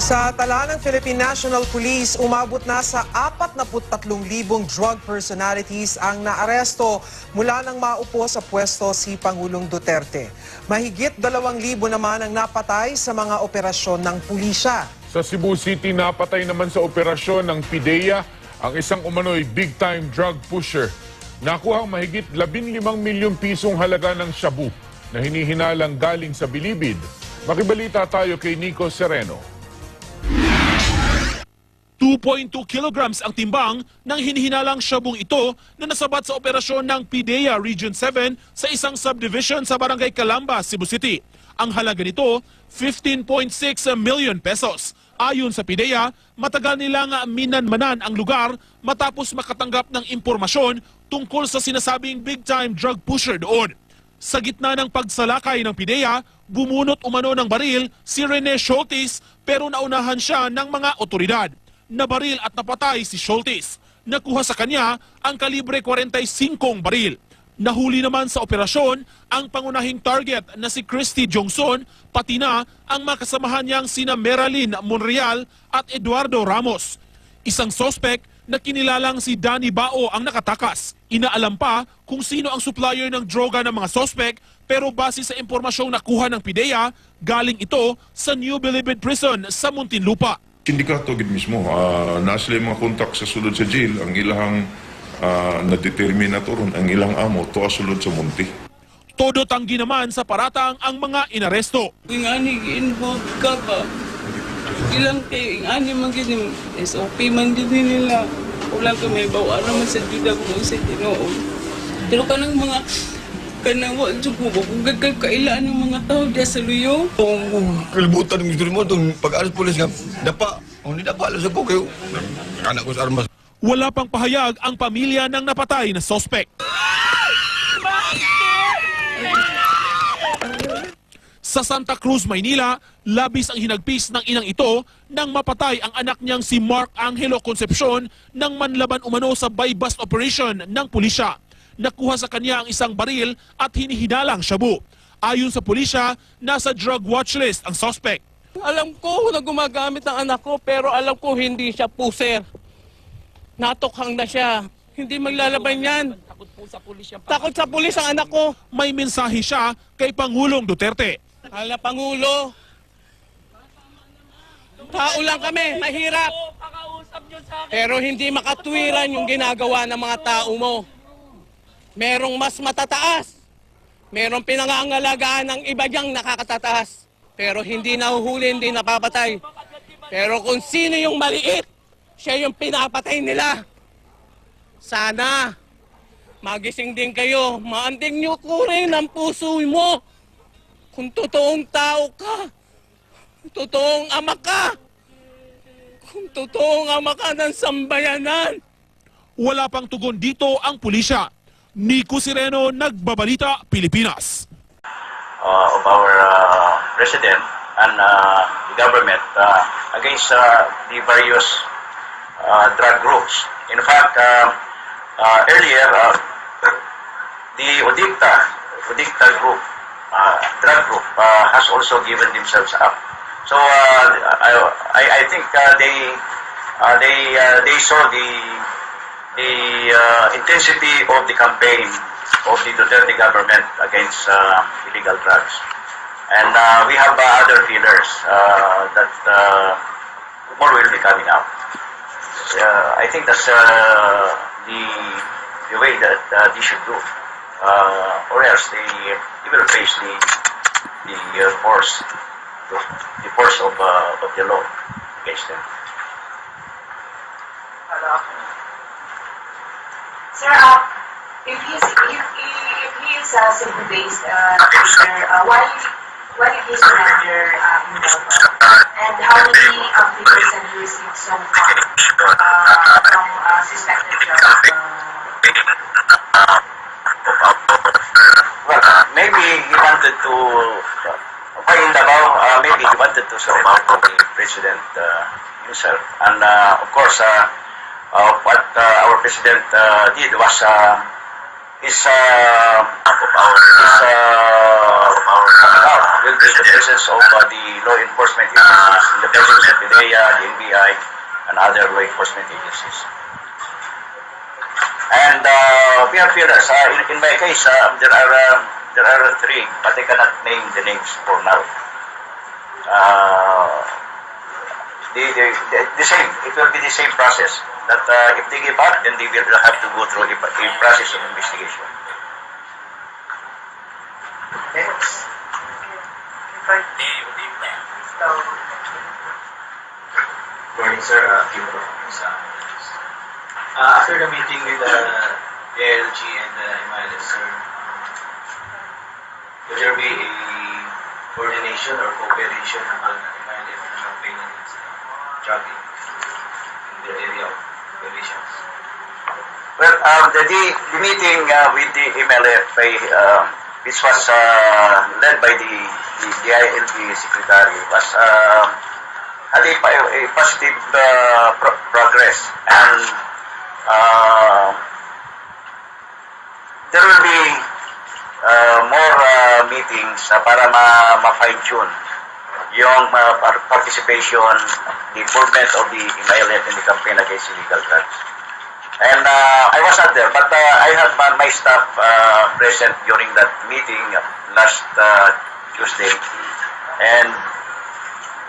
Sa tala ng Philippine National Police, umabot na sa 43,000 drug personalities ang naaresto mula nang maupo sa pwesto si Pangulong Duterte. Mahigit 2,000 naman ang napatay sa mga operasyon ng pulisya. Sa Cebu City, napatay naman sa operasyon ng PIDEA ang isang umano'y big-time drug pusher. Nakuha ang mahigit 15 milyong pisong halaga ng shabu na hinihinalang galing sa Bilibid. Makibalita tayo kay Nico Sereno. 2.2 kilograms ang timbang ng hinihinalang syabong ito na nasabat sa operasyon ng PIDEA Region 7 sa isang subdivision sa Barangay Calamba, Cebu City. Ang halaga nito, 15.6 million pesos. Ayon sa PIDEA, matagal nilang minanmanan ang lugar matapos makatanggap ng impormasyon tungkol sa sinasabing big-time drug pusher doon. Sa gitna ng pagsalakay ng PIDEA, bumunot umano ng baril si Rene Schultes pero naunahan siya ng mga otoridad. Nabaril at napatay si Schultes. Nakuha sa kanya ang kalibre 45 baril. Nahuli naman sa operasyon ang pangunahing target na si Christy Jongson pati na ang makasamahan niyang sina Meralyn Monreal at Eduardo Ramos. Isang sospek na kinilalang si Danny Bao ang nakatakas. Inaalam pa kung sino ang supplier ng droga ng mga sospek pero base sa impormasyong nakuha ng PIDEA, galing ito sa New Bilibid Prison sa Muntinlupa. Sindikato gid mismo, uh, na sila yung mga kontak sa sulod sa jail, ang ilahang uh, na-determine na to ron, ang ilang amo, to sulod sa munti. Todo tanggi naman sa paratang ang mga inaresto. Yung ani involved ka ba? Ilang kay ani man gini SOP man din nila. Wala ka may bawa naman sa juda ko sa Ginoo. Pero kanang mga kanang wa jud mo ba kung gagkay kailan ng mga tao diya sa luyo. Kung kalibutan ng gusto mo, itong pag-alas polis nga, dapa, kung hindi dapa, alas ako kayo. Anak ko sa armas. Wala pang pahayag ang pamilya ng napatay na sospek. Sa Santa Cruz, Maynila, labis ang hinagpis ng inang ito nang mapatay ang anak niyang si Mark Angelo Concepcion nang manlaban umano sa buy-bust operation ng pulisya. Nakuha sa kanya ang isang baril at hinihinalang shabu. Ayon sa pulisya, nasa drug watch list ang suspect. Alam ko na gumagamit ang anak ko pero alam ko hindi siya puser. Natokhang na siya. Hindi maglalaban yan. Takot po sa pulis Takot sa pulis ang anak ko. May mensahe siya kay Pangulong Duterte. Hala Pangulo. Tao lang kami, mahirap. Pero hindi makatwiran yung ginagawa ng mga tao mo. Merong mas matataas. Merong pinangangalagaan ng iba diyang nakakatataas. Pero hindi nahuhuli, hindi napapatay. Pero kung sino yung maliit, siya yung pinapatay nila. Sana, magising din kayo. Maanding nyo ko rin ang puso mo. Kung totoong tao ka, totoong ama ka, kung totoong ama ka ng sambayanan, Wala pang tugon dito ang pulisya. Nico Sireno, Nagbabalita, Pilipinas. uh, of our uh, president and uh, the government uh, against uh, the various uh, drug groups. In fact, uh, uh, earlier, uh, the Odicta, Odicta group, uh, drug group, uh, has also given themselves up. So uh, I, I, think uh, they, uh, they, uh, they saw the the uh, intensity of the campaign of the Duterte government against uh, illegal drugs. And uh, we have uh, other feelers uh, that uh, more will be coming out. Uh, I think that's uh, the, the way that uh, they should do. Uh, or else they, they will face the, the uh, force, the, the force of, uh, of the law against them. Sir, uh, if he's if, if he is uh, Cebu-based uh, teacher, uh, why why did he surrender uh, in Melbourne? And how many uh, papers have you received so far uh, from uh, suspected drug? Uh, Well, maybe he wanted to, in Davao, uh, maybe he wanted to surrender the president uh, himself. And uh, of course, uh, uh, what uh, our president uh, did was uh, is uh, is uh, out will be the presence of uh, the law enforcement agencies in the presence of PIDEA, the NBI, and other law enforcement agencies. And uh, we have pillars. Uh, in, in my case, uh, there are uh, there are three, but I cannot name the names for now. Uh, the, the, the, the same, it will be the same process. That uh, if they give up, then they will have to go through a, a process of investigation. Morning, sir. Uh, Kimbo from sa uh, After the meeting with the ALG and the MLS, sir, um, would there be a coordination or cooperation among MILF and campaign against drug in the area of operations? Well, um, the, the, meeting uh, with the MLF, uh, which was uh, led by the, the, the ILB secretary, was uh, had a, a positive uh, pro- progress. And uh, there will be uh, more uh, meetings uh, para ma- ma-fine-tune yung uh, par- participation, the involvement of the MLF in the campaign against illegal drugs. And uh, I was not there, but uh, I had my, my staff uh, present during that meeting last uh, Tuesday, and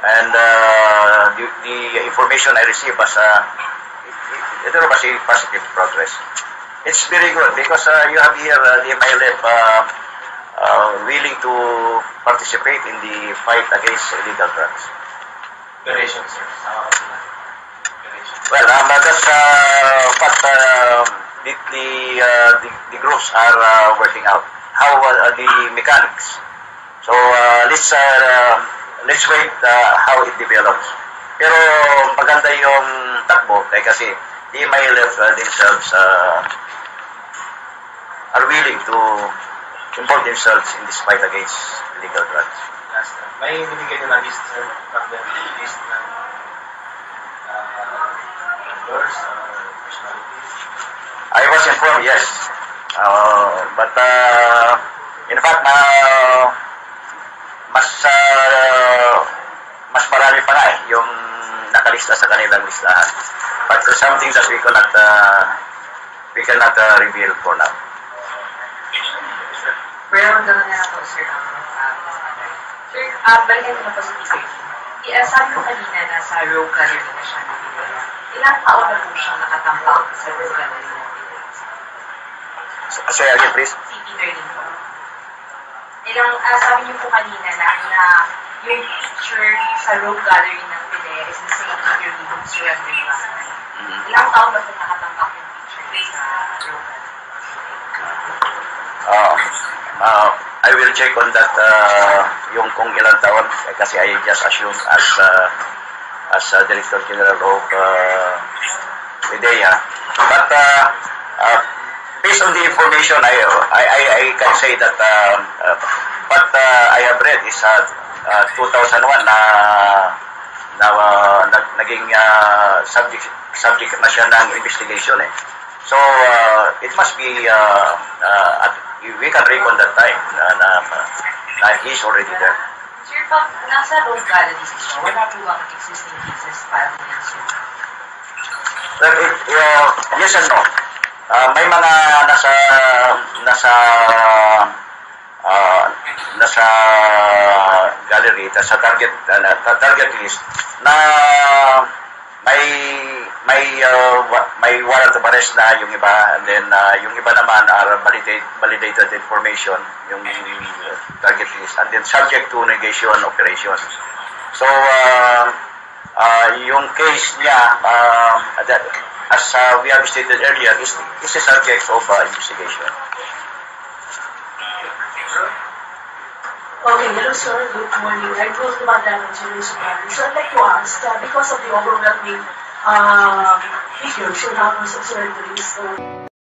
and uh, the, the information I received was uh, there was a positive progress. It's very good because uh, you have here uh, the MILF uh, uh, willing to participate in the fight against illegal drugs. Operations, sir. Sama ka sila. Operations. Well, um, that's uh, what uh, the, the, uh, the, the groups are uh, working out. How uh, the mechanics. So uh, let's uh, let's wait uh, how it develops. Pero maganda yung takbo eh, kasi the MILF uh, themselves uh, are willing to involve themselves in this fight against illegal drugs. Time. May binigyan nyo na list, sir, from the list ng uh, members or personalities. I was informed, yes. Uh, but uh, in fact, na mas uh, mas marami pa nga eh, yung nakalista sa kanilang listahan. But it's something that we cannot uh, we cannot uh, reveal for now. Pero gano'n na po, sir, ang uh, Sir, uh, balikan ko na po sa teaser. I- uh, sabi ko kanina na sa row gallery na siya na pinaya. Ilang taon na po siyang nakatambak sa row gallery na? Say again, please. Si Peter din po. Ilang, ah, sabi niyo po kanina na, na yung picture sa row gallery ng pinaya is the same Peter din yung surrendering back. Ilang taon ba po nakatambak yung picture sa row gallery? Uh, uh, I will check on that uh, yung kung ilang taon eh, kasi I just assume as uh, as uh, Director General of uh, IDEA. But uh, uh, based on the information I I, I, I can say that uh, uh, what uh, I have read is uh, uh, 2001 na na uh, nag, naging uh, subject subject na siya ng investigation eh. So uh, it must be uh, uh, at, we can recall that time na, na, na he's already there. Sir, pag nasa gallery siya, wala po bang existing cases filed against you? Well, it, uh, yes and no. Uh, may mga nasa nasa uh, nasa gallery, nasa target uh, na, target list na may may uh, may warrant of arrest na yung iba and then uh, yung iba naman are validated, validated information yung target list and then subject to negation operations. So uh, uh, yung case niya uh, that, as uh, we have stated earlier is is a subject of uh, investigation. Okay, hello sir, good morning. Close to Madam Jerry Supreme. So I'd like to ask, uh, because of the overwhelming uh, figures you have as observatories, uh,